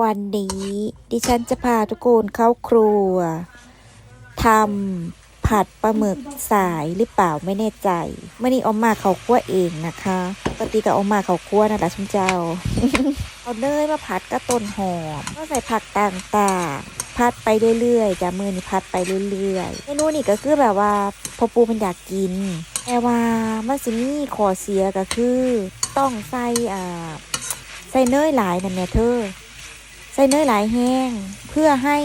วันนี้ดิฉันจะพาทุกคนเข้าครัวทำผัดปลาหมึกสายหรือเปล่าไม่แน่ใจเมื่อนี้เอามาเขาคั่วเองนะคะปกติก็เอามาเขาคั่วนั่นแหละชุมเจ้า เอาเนยมาผัดก็ต้นหอมก็ใส่ผักต่างๆผัดไปเรื่อยๆจะมือนี่ผัดไปเรื่อยๆเมนูนี่ก็คือแบบว่าพอปูมันอยากกินแต่ว่ามันสิมีขอเสียก็คือ ต้องใส่อ่าใส่เนยหลายนั่นแหละเธอ ใส่เนยหลายแห้งเพื่อให้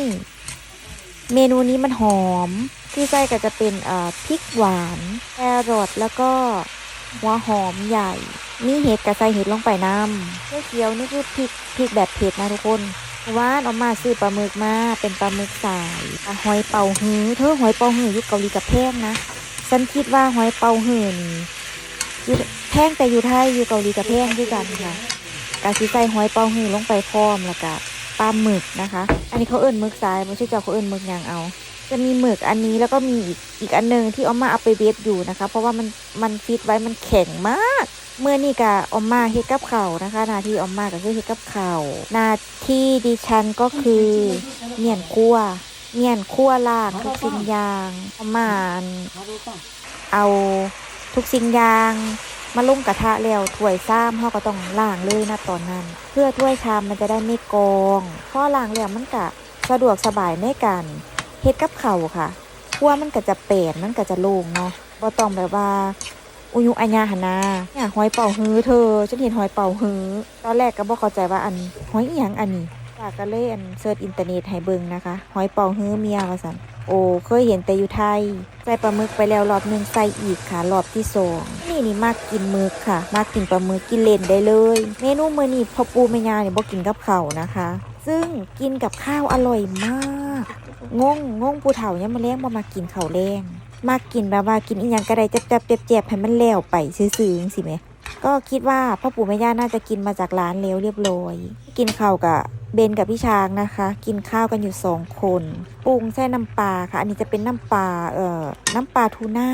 เมนูนี้มันหอม ที่ใส่ก็จะเป็นเอ่อพริกหวานแครอทแล้วก็หัวหอมใหญ่ มีเห็ดกับใส่เห็ดลงไปน้ำเขียวนี่คือพริกพริกแบบเผ็ดนะทุกคนว่านเอามาซื้อปลาหมึกมาเป็นปลาหมึกสายอ่หอยเป่าฮื้อเธอหอยเป่าฮื้อยู่เกาหลีกับแพงนะฉันคิดว่าหอยเป่าฮื้อนี่อยู่แพงแต่อยู่ไทยอยู่เกาหลีกับแพงด้วยกันค่ะกาซิใส่หอยเป่าหือลงไปพร้อมแล้วก็ ปลาหมึกนะคะ อันนี้เขาเอิ้นหมึกทรายไม่ใช่เจ้าเขาเอิ้นหมึกยางเอา จะมีหมึกอันนี้แล้วก็มีอีกอีกอันหนึงที่ออมมาเอาไปเวฟอยู่นะคะ เพราะว่ามันมันฟิตไว้มันแข็งมาก เมื่อนี่กะออมมาเฮ็ดกับเข่านะคะหนาที่ออมมาก็คือเฮ็ดกับเข่าหนาที่ดิฉันก็คือเมียนคั่วเมียนคั่วล่างทุกสิ่งอย่างออมมาเอาทุกสิ่งอย่าง มาลุ่มกระทะแล้วถ้วยซ้ำเขาก็ต้องล้างเลยนะตอนนั้น เพื่อถ้วยชามมันจะได้ไม่กองพราะล้างแล้วมันกะสะดวกสบายในการเฮ็ดกับเขาค่ะคั่วมันก็จะเปรนมันก็จะโล่งเนาะบ่ต้องแบบว่าอุยุอัญญาหนนาเนี่ยหอยเป่าฮือเธอฉันเห็นหอยเป่าฮือตอนแรกก็บ่เข้าใจว่าอันหอยอีหยังอันนี้ ปากก็เลยอันเสิร์ชอินเทอร์เน็ตให้เบิ่งนะคะ หอยเป่าฮื้อเมียว่าซั่นโอ้เคยเห็นแต่อยู่ไทย ใส่ปลาหมึกไปแล้วรอบหนึ่งใส่อีกค่ะรอบที่สองนี่นี่มากกินหมึกค่ะ มากกินปลาหมึกกินเล่นได้เลย เมนูมื้อนี้พอปูแม่ยาเนี่ยบ่กินกับข้าวนะคะ ซึ่งกินกับข้าวอร่อยมากงงงงผู้เฒ่าเนี่ยามมาแรงบ่มากินข้าวแรงมากินแบบว่ากินอีหยังก็ได้จับๆเจ็บๆให้มันแล้วไปซื่อๆสิแหมก็คิดว่าพ่อปู่แม่ย่าน่าจะกินมาจากร้านแล้วเรียบร้อย กินข้าวกับ เบนกับพี่ช้างนะคะ กินข้าวกันอยู่สองคนปรุงแช่น้ำปลาค่ะ อันนี้จะเป็นน้ำปลาเอ่อน้ำปลาทูน่า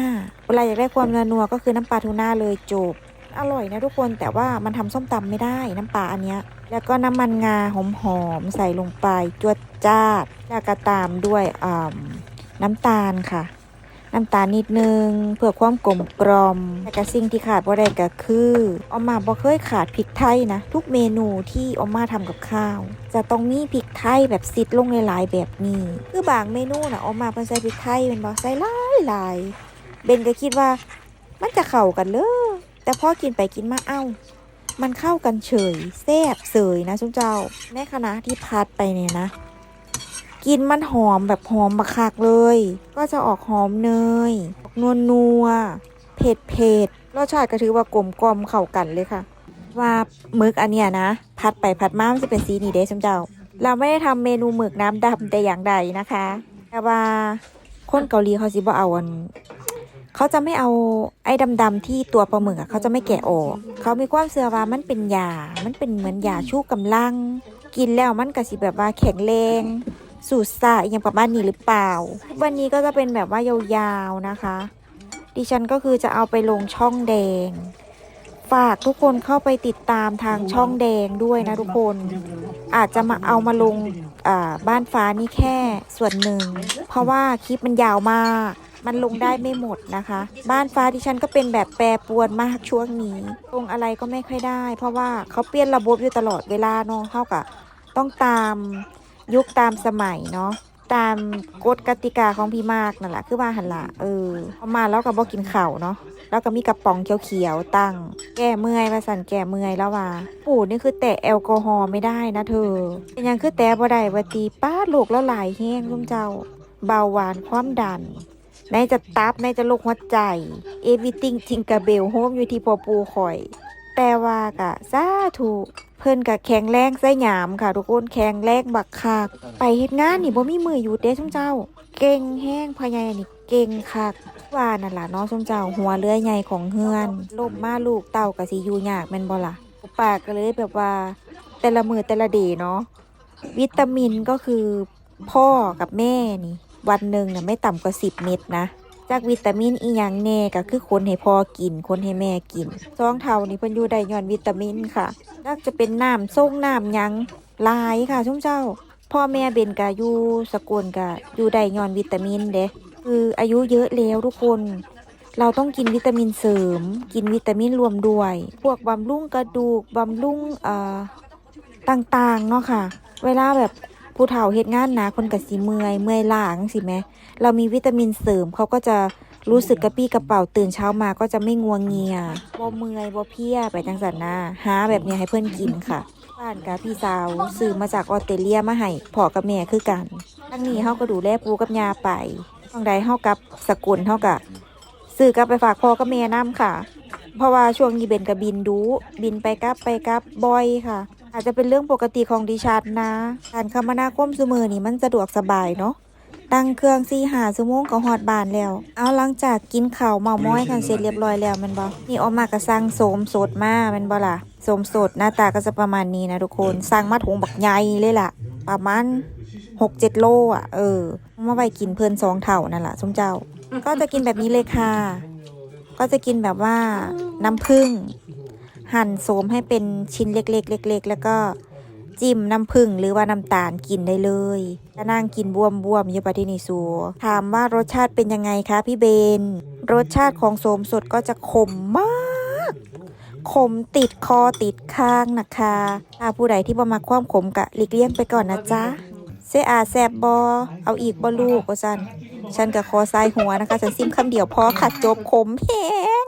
เวลาอยากได้ความนัวๆก็คือน้ำปลาทูน่าเลยจบอร่อยนะทุกคนแต่ว่ามันทำส้มตำไม่ได้น้ำปลาอันเนี้ย แล้วก็น้ำมันงาหอมๆใส่ลงไปจวดจ้าดแล้วก็ตามด้วยอ่าน้ำตาลค่ะ น้ำตาลนิดนึง เพื่อความกลมกลอมแต่กสิ่งที่ขาดบ่ได้ก็คือออมมาบ่เคยขาดพริกไทยนะ ทุกเมนูที่ออมมาทำกับข้าว จะต้องมีพริกไทยแบบซิดลงหลายๆแบบนี้ คือบางเมนูนะออมมาเพิ่นใส่พริกไทยเป็นบ่ใส่หลายหลายๆเบนก็คิดว่า มันจะเข้ากันเลยแต่พอกินไปกินมาเอ้ามันเข้ากันเฉยแซ่บเสยนะชุมเจ้าในขณะที่พัดไปเนี่ยนะ กินมันหอมแบบหอมบักคักเลย ก็จะออกหอมเนยนัวนัวเผ็ดเผ็ดรสชาติก็ถือว่ากลมกลมเข้ากันเลยค่ะ ว่าหมึกอันเนี้ยนะ พัดไปพัดมามันจะเป็นสีนี้เด้ชมเจ้า เราไม่ได้ทำเมนูหมึกน้ำดำแต่อย่างใดนะคะ แต่ว่าคนเกาหลีเขาสิบ่เอาอันเขาจะไม่เอาไอ้ดำๆที่ตัวปลาหมึกอะเขาจะไม่แกะออกเขามีความเชื่อว่ามันเป็นยา มันเป็นเหมือนยาชูกำลัง กินแล้วมันก็สิแบบว่าแข็งแรง สูตรซ่าอหย่างประมาณนี้หรือเปล่า วันนี้ก็จะเป็นแบบว่ายาวๆนะคะ ดิฉันก็คือจะเอาไปลงช่องแดง ฝากทุกคนเข้าไปติดตามทางช่องแดงด้วยนะทุกคน อาจจะมาเอามาลงอ่าบ้านฟ้านี่แค่ส่วนหนึ่ง เพราะว่าคลิปมันยาวมาก มันลงได้ไม่หมดนะคะ บ้านฟ้าที่ฉันก็เป็นแบบแปรปรวนมากช่วงนี้ ลงอะไรก็ไม่ค่อยได้ เพราะว่าเขาเปลี่ยนระบบอยู่ตลอดเวลาเนาะเท่ากับต้องตาม ยุคตามสมัยเนาะตามกฎกติกาของพี่มากนั่นแหละคือว่าหันละเออมาแล้วก็บอกกินข่าเนาะแล้วก็มีกระป๋องเขียวๆตั้ง แก้เมื่อยว่าสันแก้เมื่อยแล้วว่าปู่นี่คือแตะแอลกอฮอล์ไม่ได้นะเธอเป็นยังคือแตะบ่ได้ว่าตีป้าลูกแล้วหลายแห้งลุงเจ้า เบาหวานความดันไหนจะตับไหนจะลูกหัวใจ everything ทิงกะเบลโฮมอยู่ที่พอปูข่อย แต่ว่ากะสาธุเพิ่นกะแข็งแรงไส้หยามค่ะ ทุกคนแข็งแรงบักคักไปเฮ็ดงานนี่บ่มีมืออยู่เด้ซุมเจ้า เก่งแห้งพะยายนี่เก่งคักว่านั่นล่ะเนาะซุมเจ้าหัวเรือใหญ่ของเฮือนล่มมาลูกเต่ากะสิอยู่ยากแม่นบ่ล่ะปากก็เลยแบบว่า แต่ละมือแต่ละเดย์เนาะวิตามินก็คือพ่อกับแม่นี่ วันหนึ่งน่ะไม่ต่ำกว่า10เม็ดนะ จากวิตามินอีหยังแน่ก็คือคนให้พ่อกิน คนให้แม่กินซองเท่านี่เพิ่นอยู่ได้ย้อนวิตามินค่ะน่าจะเป็นน้ำส้งน้ำหยังลายค่ะชุ่มเจ้า พ่อแม่เบนกะอยู่สกุลกะอยู่ได้ย้อนวิตามินเด้คืออายุเยอะแล้วทุกคน เราต้องกินวิตามินเสริม กินวิตามินรวมด้วย พวกบำรุงกระดูกบำรุงเอ่อต่างๆเนาะค่ะ เวลาแบบ ผู้เฒ่าเฮ็ดงานนะคนกะสิเมื่อยเมื่อยล้าจังสิแหมเรามีวิตามินเสริมเขาก็จะรู้สึกกระปี้กระเป๋าตื่นเช้ามาก็จะไม่งัวงเงียบ่เมื่อยบ่เพลียไปจังสันนะหาแบบนี้ให้เพื่อนกินค่ะบ้านกับพี่สาวซื้อมาจากออสเตรเลียมาให้พ่อกับแม่คือกันทั้งนี้เฮาก็ดูแลปูกับยาไปทางใดเฮากับสกุลเฮากะซื้อกลับไปฝากพ่อกับแม่นํค่ะ เพราะว่าช่วงนี้เบนกับบินดู บินไปกลับไปกลับบ่อยค่ะ อาจจะเป็นเรื่องปกติของดิฉันนะ การคมนาคมซุมือนี่มันสะดวกสบายเนาะตั้งเครื่องซีหาชั่วโมงก็ฮอดบานแล้ว เอาหลังจากกินข้าวเมาม้อยกันเสร็จเรียบร้อยแล้วแมันบ่นี่ออกมาก็สั่งโสมสดมาแมันบ่ล่ะโสมสดหน้าตาก็จะประมาณนี้นะทุกคนสั่งมาถุงบักใหญ่เลยล่ะ ประมาณหกเจ็ดโลอะ เออมาไว้กินเพลินสองเท่านั่นแหละสมเจ้า ก็จะกินแบบนี้เลยค่ะ ก็จะกินแบบว่าน้ำผึ้ง หั่นโสมให้เป็นชิ้นเล็กๆเล็กๆแล้วก็จิ้มน้ำผึ้งหรือว่าน้ำตาลกินได้เลยจะนั่งกินบวมบวมๆอยู่ปะที่นี่สัวถามว่ารสชาติเป็นยังไงคะพี่เบน รสชาติของโสมสดก็จะขมมากขมติดคอติดข้างนะคะถ้าผู้ใดที่บ่มาความขมกะหลีกเลี่ยงไปก่อนนะจ๊ะเซอาแซบบอเอาอีกบ่ลูกว่าซันฉันกับคอซ้ายหัวนะคะ ฉันซิมคำเดียวพอขัดจบขมแฮง